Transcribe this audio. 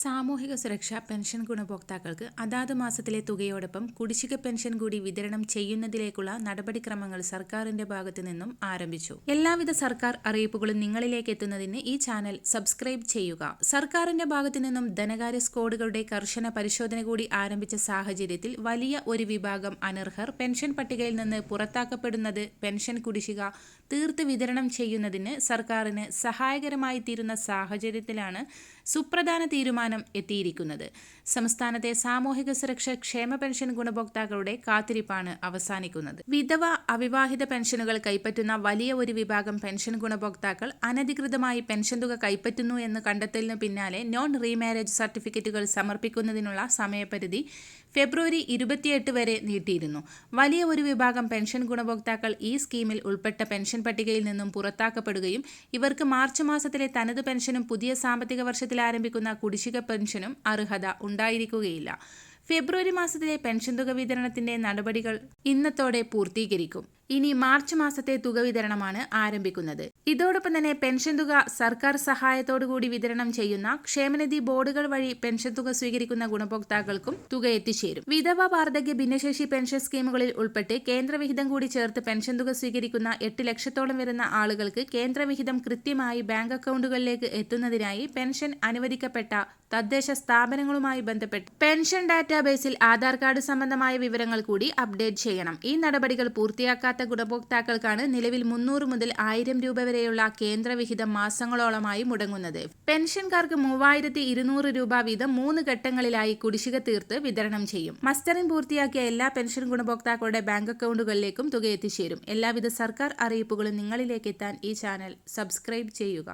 സാമൂഹിക സുരക്ഷാ പെൻഷൻ ഗുണഭോക്താക്കൾക്ക് അതാത് മാസത്തിലെ തുകയോടൊപ്പം കുടിശ്ശിക പെൻഷൻ കൂടി വിതരണം ചെയ്യുന്നതിലേക്കുള്ള നടപടിക്രമങ്ങൾ സർക്കാരിന്റെ ഭാഗത്തു നിന്നും ആരംഭിച്ചു. എല്ലാവിധ സർക്കാർ അറിയിപ്പുകളും നിങ്ങളിലേക്ക് എത്തുന്നതിന് ഈ ചാനൽ സബ്സ്ക്രൈബ് ചെയ്യുക. സർക്കാരിന്റെ ഭാഗത്തു നിന്നും ധനകാര്യ സ്കോഡുകളുടെ കർശന പരിശോധന കൂടി ആരംഭിച്ച സാഹചര്യത്തിൽ വലിയ ഒരു വിഭാഗം അനർഹർ പെൻഷൻ പട്ടികയിൽ നിന്ന് പുറത്താക്കപ്പെടുന്നത് പെൻഷൻ കുടിശ്ശിക തീർത്ത് വിതരണം ചെയ്യുന്നതിന് സർക്കാരിന് സഹായകരമായി തീരുന്ന സാഹചര്യത്തിലാണ് സുപ്രധാന തീരുമാനം എത്തിയിരിക്കുന്നത്. സംസ്ഥാനത്തെ സാമൂഹിക സുരക്ഷ ക്ഷേമ പെൻഷൻ ഗുണഭോക്താക്കളുടെ കാത്തിരിപ്പാണ് അവസാനിക്കുന്നത്. വിധവ അവിവാഹിത പെൻഷനുകൾ കൈപ്പറ്റുന്ന വലിയ ഒരു വിഭാഗം പെൻഷൻ ഗുണഭോക്താക്കൾ അനധികൃതമായി പെൻഷൻ തുക കൈപ്പറ്റുന്നു എന്ന് കണ്ടെത്തലിനു പിന്നാലെ നോൺ റീമാരേജ് സർട്ടിഫിക്കറ്റുകൾ സമർപ്പിക്കുന്നതിനുള്ള സമയപരിധി ഫെബ്രുവരി ഇരുപത്തിയെട്ട് വരെ നീട്ടിയിരുന്നു. വലിയ ഒരു വിഭാഗം പെൻഷൻ ഗുണഭോക്താക്കൾ ഈ സ്കീമിൽ ഉൾപ്പെട്ട പെൻഷൻ പട്ടികയിൽ നിന്നും പുറത്താക്കപ്പെടുകയും ഇവർക്ക് മാർച്ച് മാസത്തിലെ തനത് പെൻഷനും പുതിയ സാമ്പത്തിക ആരംഭിക്കുന്ന കുടിശ്ശിക പെൻഷനും അർഹത ഉണ്ടായിരിക്കുകയില്ല. ഫെബ്രുവരി മാസത്തിലെ പെൻഷൻ തുക വിതരണത്തിന്റെ നടപടികൾ ഇന്നത്തോടെ പൂർത്തീകരിക്കും. ഇനി മാർച്ച് മാസത്തെ തുക വിതരണമാണ് ആരംഭിക്കുന്നത്. ഇതോടൊപ്പം തന്നെ പെൻഷൻ തുക സർക്കാർ സഹായത്തോടുകൂടി വിതരണം ചെയ്യുന്ന ക്ഷേമനിധി ബോർഡുകൾ വഴി പെൻഷൻ തുക സ്വീകരിക്കുന്ന ഗുണഭോക്താക്കൾക്കും തുക എത്തിച്ചേരും. വിധവ വാർദ്ധക്യ ഭിന്നശേഷി പെൻഷൻ സ്കീമുകളിൽ ഉൾപ്പെട്ട് കേന്ദ്രവിഹിതം കൂടി ചേർത്ത് പെൻഷൻ തുക സ്വീകരിക്കുന്ന എട്ട് ലക്ഷത്തോളം വരുന്ന ആളുകൾക്ക് കേന്ദ്രവിഹിതം കൃത്യമായി ബാങ്ക് അക്കൗണ്ടുകളിലേക്ക് എത്തുന്നതിനായി പെൻഷൻ അനുവദിക്കപ്പെട്ട തദ്ദേശ സ്ഥാപനങ്ങളുമായി ബന്ധപ്പെട്ട് പെൻഷൻ ഡാറ്റാബേസിൽ ആധാർ കാർഡ് സംബന്ധമായ വിവരങ്ങൾ കൂടി അപ്ഡേറ്റ് ചെയ്യണം. ഈ നടപടികൾ പൂർത്തിയാക്കാത്ത ഇല്ലാത്ത ഗുണഭോക്താക്കൾക്കാണ് നിലവിൽ മുന്നൂറ് മുതൽ ആയിരം രൂപ വരെയുള്ള കേന്ദ്രവിഹിതം മാസങ്ങളോളമായി മുടങ്ങുന്നത്. പെൻഷൻകാർക്ക് മൂവായിരത്തി ഇരുന്നൂറ് രൂപ വീതം മൂന്ന് ഘട്ടങ്ങളിലായി കുടിശ്ശിക തീർത്ത് വിതരണം ചെയ്യും. മസ്റ്ററിംഗ് പൂർത്തിയാക്കിയ എല്ലാ പെൻഷൻ ഗുണഭോക്താക്കളുടെ ബാങ്ക് അക്കൗണ്ടുകളിലേക്കും തുക എത്തിച്ചേരും. എല്ലാവിധ സർക്കാർ അറിയിപ്പുകളും നിങ്ങളിലേക്ക് എത്താൻ ഈ ചാനൽ സബ്സ്ക്രൈബ് ചെയ്യുക.